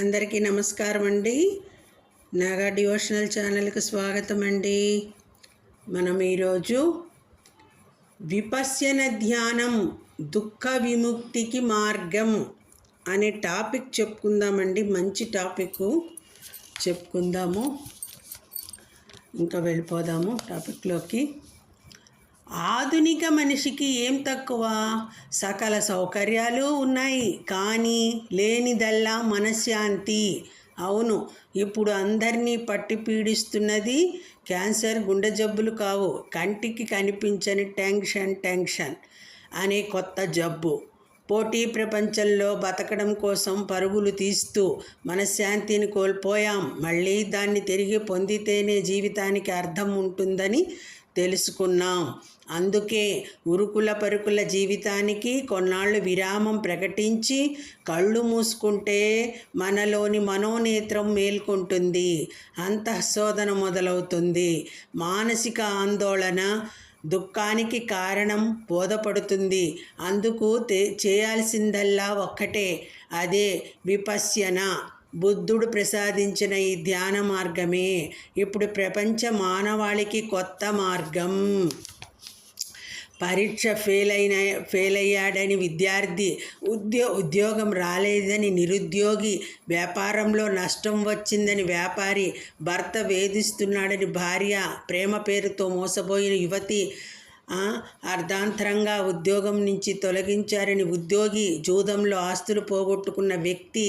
అందరికీ నమస్కారం అండి. నాగా డివోషనల్ ఛానల్కి స్వాగతం అండి. మనం ఈరోజు విపశ్యన ధ్యానం దుఃఖ విముక్తికి మార్గం అనే టాపిక్ చెప్పుకుందామండి. మంచి టాపిక్ చెప్పుకుందాము. ఇంకా వెళ్ళిపోదాము టాపిక్లోకి. ఆధునిక మనిషికి ఏం తక్కువ? సకల సౌకర్యాలు ఉన్నాయి కానీ లేనిదల్లా మనశ్శాంతి. అవును ఇప్పుడు అందరినీ పట్టి పీడిస్తున్నది క్యాన్సర్ గుండె జబ్బులు కావు. కంటికి కనిపించని టెన్షన్ టెన్షన్ అనే కొత్త జబ్బు. పోటీ ప్రపంచంలో బతకడం కోసం పరుగులు తీస్తూ మనశ్శాంతిని కోల్పోయాం. మళ్ళీ దాన్ని తిరిగి పొందితేనే జీవితానికి అర్థం ఉంటుందని తెలుసుకున్నాం. అందుకే ఉరుకుల పరుకుల జీవితానికి కొన్నాళ్ళు విరామం ప్రకటించి కళ్ళు మూసుకుంటే మనలోని మనోనేత్రం మేల్కొంటుంది. అంతఃశోధన మొదలవుతుంది. మానసిక ఆందోళన దుఃఖానికి కారణం బోధపడుతుంది. అందుకు చేయాల్సిందల్లా ఒక్కటే. అదే విపశ్యన. బుద్ధుడు ప్రసాదించిన ఈ ధ్యాన మార్గమే. ఇప్పుడు ప్రపంచ మానవాళికి కొత్త మార్గం. పరీక్ష ఫెయిల్ అయిన ఫెయిల్ అయ్యాడని విద్యార్థి ఉద్యో ఉద్యోగం రాలేదని నిరుద్యోగి వ్యాపారంలో నష్టం వచ్చిందని వ్యాపారి భర్త వేధిస్తున్నాడని భార్య ప్రేమ పేరుతో మోసపోయిన యువతి అర్ధాంతరంగా ఉద్యోగం నుంచి తొలగించారని ఉద్యోగి జూదంలో ఆస్తులు పోగొట్టుకున్న వ్యక్తి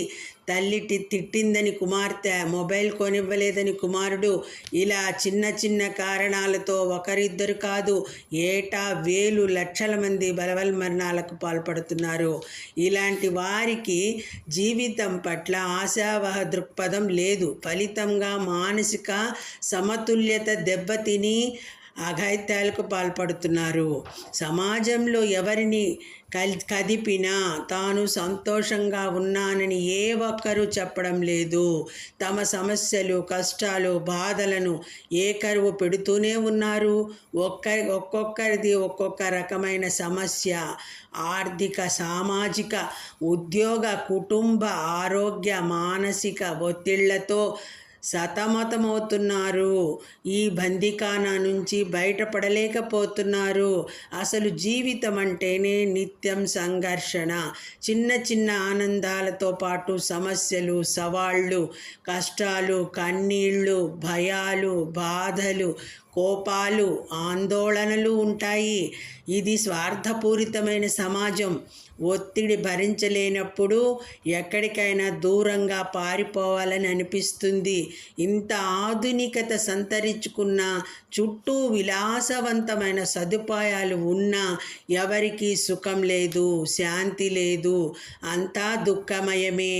తల్లి తిట్టిందని కుమార్తె మొబైల్ కొనివ్వలేదని కుమారుడు ఇలా చిన్న చిన్న కారణాలతో ఒకరిద్దరు కాదు ఏటా వేలు లక్షల మంది బలవల్ మరణాలకు పాల్పడుతున్నారు. ఇలాంటి వారికి జీవితం పట్ల ఆశావహ దృక్పథం లేదు. ఫలితంగా మానసిక సమతుల్యత దెబ్బతిని అఘాయిత్యాలకు పాల్పడుతున్నారు. సమాజంలో ఎవరిని కదిపినా తాను సంతోషంగా ఉన్నానని ఏ ఒక్కరూ చెప్పడం లేదు. తమ సమస్యలు కష్టాలు బాధలను ఏ కరువు పెడుతూనే ఉన్నారు. ఒక్క ఒక్కొక్కరిది ఒక్కొక్క రకమైన సమస్య. ఆర్థిక సామాజిక ఉద్యోగ కుటుంబ ఆరోగ్య మానసిక ఒత్తిళ్ళతో సతమతమవుతున్నారు. ఈ బందికానా నుంచి బయటపడలేకపోతున్నారు. అసలు జీవితం అంటేనే నిత్యం సంఘర్షణ. చిన్న చిన్న ఆనందాలతో పాటు సమస్యలు సవాళ్ళు కష్టాలు కన్నీళ్ళు భయాలు బాధలు కోపాలు ఆందోళనలు ఉంటాయి. ఇది స్వార్థపూరితమైన సమాజం. ఒత్తిడి భరించలేనప్పుడు ఎక్కడికైనా దూరంగా పారిపోవాలని అనిపిస్తుంది. ఇంత ఆధునికత సంతరించుకున్న చుట్టూ విలాసవంతమైన సదుపాయాలు ఉన్నా ఎవరికీ సుఖం లేదు శాంతి లేదు. అంతా దుఃఖమయమే.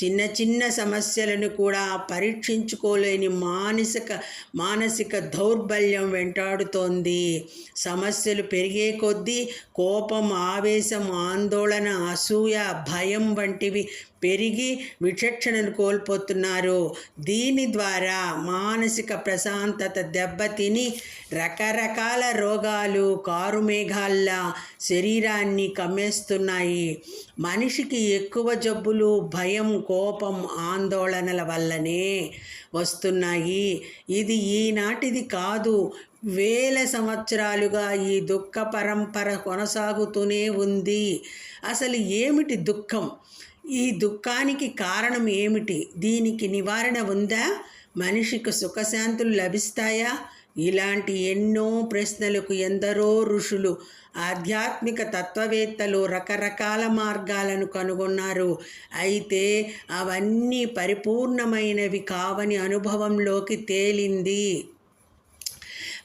చిన్న చిన్న సమస్యలను కూడా పరీక్షించుకోలేని మానసిక మానసిక దౌర్బల్యం వెంటాడుతోంది. సమస్యలు పెరిగే కొద్దీ కోపం ఆవేశం ఆందోళన అసూయ భయం వంటివి పెరిగి విచక్షణను కోల్పోతున్నారు. దీని ద్వారా మానసిక ప్రశాంతత దెబ్బతిని రకరకాల రోగాలు కారుమేఘాల్లా శరీరాన్ని కమ్మేస్తున్నాయి. మనిషికి ఎక్కువ జబ్బులు భయం కోపం ఆందోళనల వల్లనే వస్తున్నాయి. ఇది ఈనాటిది కాదు. వేల సంవత్సరాలుగా ఈ దుఃఖ పరంపర కొనసాగుతూనే ఉంది. అసలు ఏమిటి దుఃఖం? ఈ దుఃఖానికి కారణం ఏమిటి? దీనికి నివారణ ఉందా? మనిషికి సుఖశాంతులు లభిస్తాయా? ఇలాంటి ఎన్నో ప్రశ్నలకు ఎందరో ఋషులు ఆధ్యాత్మిక తత్వవేత్తలు రకరకాల మార్గాలను కనుగొన్నారు. అయితే అవన్నీ పరిపూర్ణమైనవి కావని అనుభవంలోకి తేలింది.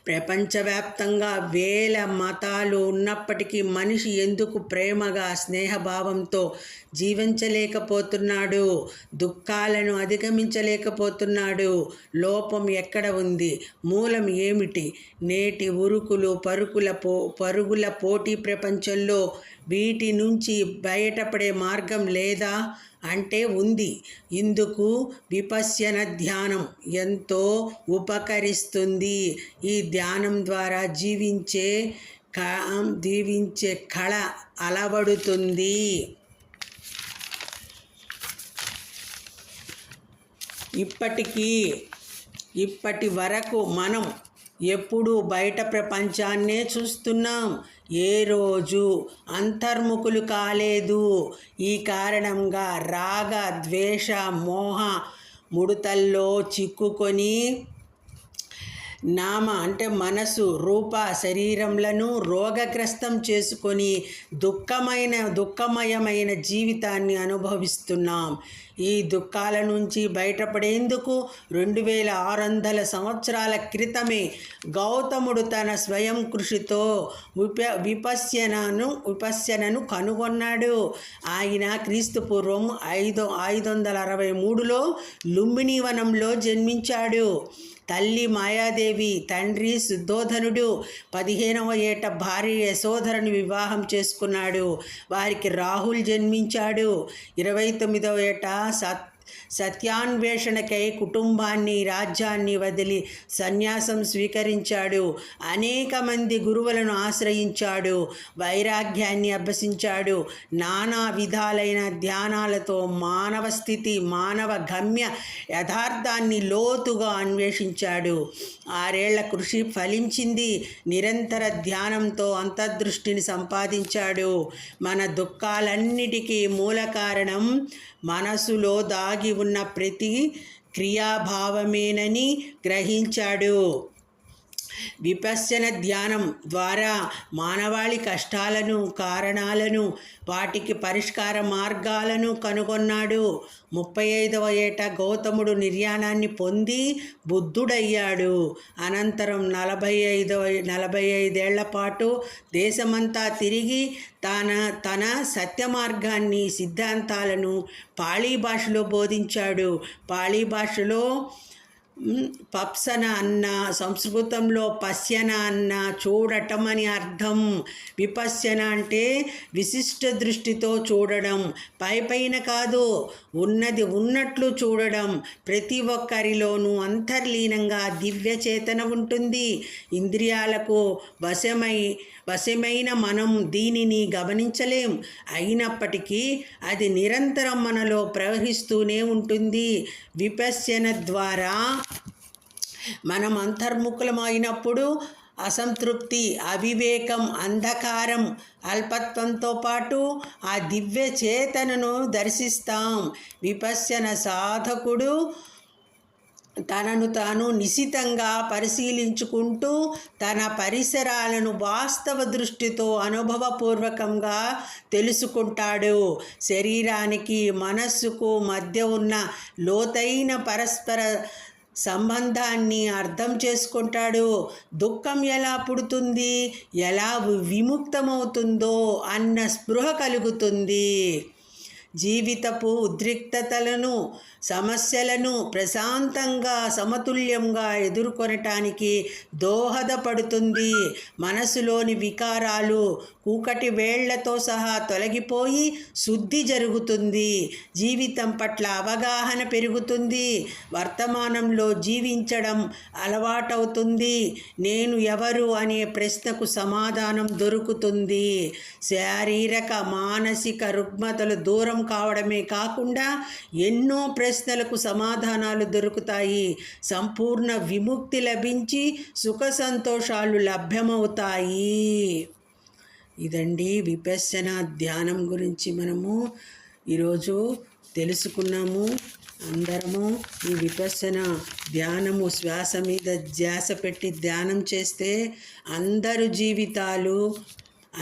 ప్రపంచవ్యాప్తంగా వేల మతాలు ఉన్నప్పటికీ మనిషి ఎందుకు ప్రేమగా స్నేహభావంతో జీవించలేకపోతున్నాడు? దుఃఖాలను అధిగమించలేకపోతున్నాడు? లోపం ఎక్కడ ఉంది? మూలం ఏమిటి? నేటి ఉరుకులు పరుకుల పో పరుగుల పోటీ ప్రపంచంలో వీటి నుంచి బయటపడే మార్గం లేదా? అంటే ఉంది. ఇందుకు విపశ్యన ధ్యానం ఎంతో ఉపకరిస్తుంది. ఈ ధ్యానం ద్వారా జీవించే జీవించే కళ అలవడుతుంది. ఇప్పటికీ ఇప్పటి వరకు మనం ఎప్పుడు బయట ప్రపంచాన్నే చూస్తున్నాం. ఏ రోజు అంతర్ముఖులు కాలేదు. ఈ కారణంగా రాగ ద్వేష మోహ ముడతల్లో చిక్కుకొని నామ అంటే మనసు రూప శరీరంలను రోగగ్రస్తం చేసుకొని దుఃఖమైన దుఃఖమయమైన జీవితాన్ని అనుభవిస్తున్నాం. ఈ దుఃఖాల నుంచి బయటపడేందుకు రెండు వేల ఆరు వందల సంవత్సరాల క్రితమే గౌతముడు తన స్వయం కృషితో విప విపశ్యనను విపశ్యనను కనుగొన్నాడు. ఆయన క్రీస్తు పూర్వం ఐదు ఐదు వందల అరవై మూడులో లుంబిని వనంలో జన్మించాడు. తల్లి మాయాదేవి తండ్రి శుద్ధోధనుడు పదిహేనవ ఏట భార్య యశోధరని వివాహం చేసుకున్నాడు. వారికి రాహుల్ జన్మించాడు. ఇరవై తొమ్మిదవ ఏట సత్ సత్యాన్వేషణకై కుటుంబాన్ని రాజ్యాన్ని వదిలి సన్యాసం స్వీకరించాడు. అనేక మంది గురువులను ఆశ్రయించాడు. వైరాగ్యాన్ని అభ్యసించాడు. నానా విధాలైన ధ్యానాలతో మానవ స్థితి మానవ గమ్య యథార్థాన్ని లోతుగా అన్వేషించాడు. ఆరేళ్ళ కృషి ఫలించింది. నిరంతర ధ్యానంతో అంతర్దృష్టిని సంపాదించాడు. మన దుఃఖాలన్నిటికీ మూల కారణం మనసులో దాగి ఉన్న ప్రతి క్రియాభావమేనని గ్రహించాడు. విపశ్చన ధ్యానం ద్వారా మానవాళి కష్టాలను కారణాలను వాటికి పరిష్కార మార్గాలను కనుగొన్నాడు. ముప్పై ఐదవ ఏట గౌతముడు నిర్యాణాన్ని పొంది బుద్ధుడయ్యాడు. అనంతరం నలభై ఐదవ నలభై ఐదేళ్ళ పాటు దేశమంతా తిరిగి తన తన సత్య మార్గాన్ని సిద్ధాంతాలను పాళీ భాషలో బోధించాడు. పాళీ భాషలో పప్సన అన్న సంస్కృతంలో పశ్యన అన్న చూడటం అని అర్థం. విపశ్యన అంటే విశిష్ట దృష్టితో చూడడం. పై పైన కాదు ఉన్నది ఉన్నట్లు చూడడం. ప్రతి ఒక్కరిలోనూ అంతర్లీనంగా దివ్య చేతన ఉంటుంది. ఇంద్రియాలకు వశమై వశమైన మనం దీనిని గమనించలేం. అయినప్పటికీ అది నిరంతరం మనలో ప్రవహిస్తూనే ఉంటుంది. విపశ్యన ద్వారా మనం అంతర్ముఖులమైనప్పుడు అసంతృప్తి అవివేకం అంధకారం అల్పత్వంతో పాటు ఆ దివ్య చేతనను దర్శిస్తాం. విపశ్యన సాధకుడు తనను తాను నిశితంగా పరిశీలించుకుంటూ తన పరిసరాలను వాస్తవ దృష్టితో అనుభవపూర్వకంగా తెలుసుకుంటాడు. శరీరానికి మనస్సుకు మధ్య ఉన్న లోతైన పరస్పర సంబంధాన్ని అర్థం చేసుకుంటాడు. దుఃఖం ఎలా పుడుతుంది? ఎలా విముక్తమవుతుందో అన్న స్పృహ కలుగుతుంది. జీవితపు ఉద్రిక్తతలను సమస్యలను ప్రశాంతంగా సమతుల్యంగా ఎదుర్కొనటానికి దోహదపడుతుంది. మనసులోని వికారాలు కూకటి వేళ్ళతో సహా తొలగిపోయి శుద్ధి జరుగుతుంది. జీవితం పట్ల అవగాహన పెరుగుతుంది. వర్తమానంలో జీవించడం అలవాటవుతుంది. నేను ఎవరు అనే ప్రశ్నకు సమాధానం దొరుకుతుంది. శారీరక మానసిక రుగ్మతలు దూరం కావడమే కాకుండా ఎన్నో ప్రశ్నలకు సమాధానాలు దొరుకుతాయి. సంపూర్ణ విముక్తి లభించి సుఖ సంతోషాలు లభ్యమవుతాయి. ఇదండి విపశన ధ్యానం గురించి మనము ఈరోజు తెలుసుకున్నాము. అందరము ఈ విపశన ధ్యానము శ్వాస మీద ధ్యాస పెట్టి ధ్యానం చేస్తే అందరు జీవితాలు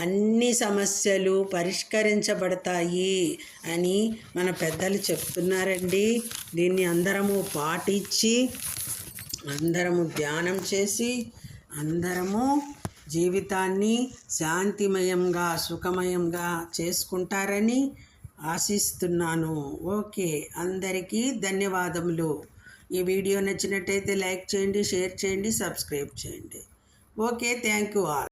అన్ని సమస్యలు పరిష్కరించబడతాయి అని మన పెద్దలు చెప్తున్నారండి. దీన్ని అందరము పాటించి అందరము ధ్యానం చేసి అందరము జీవితాన్ని శాంతిమయంగా సుఖమయంగా చేసుకుంటారని ఆశిస్తున్నాను. ఓకే అందరికీ ధన్యవాదములు. ఈ వీడియో నచ్చినట్టయితే లైక్ చేయండి షేర్ చేయండి సబ్స్క్రైబ్ చేయండి. Okay thank you all.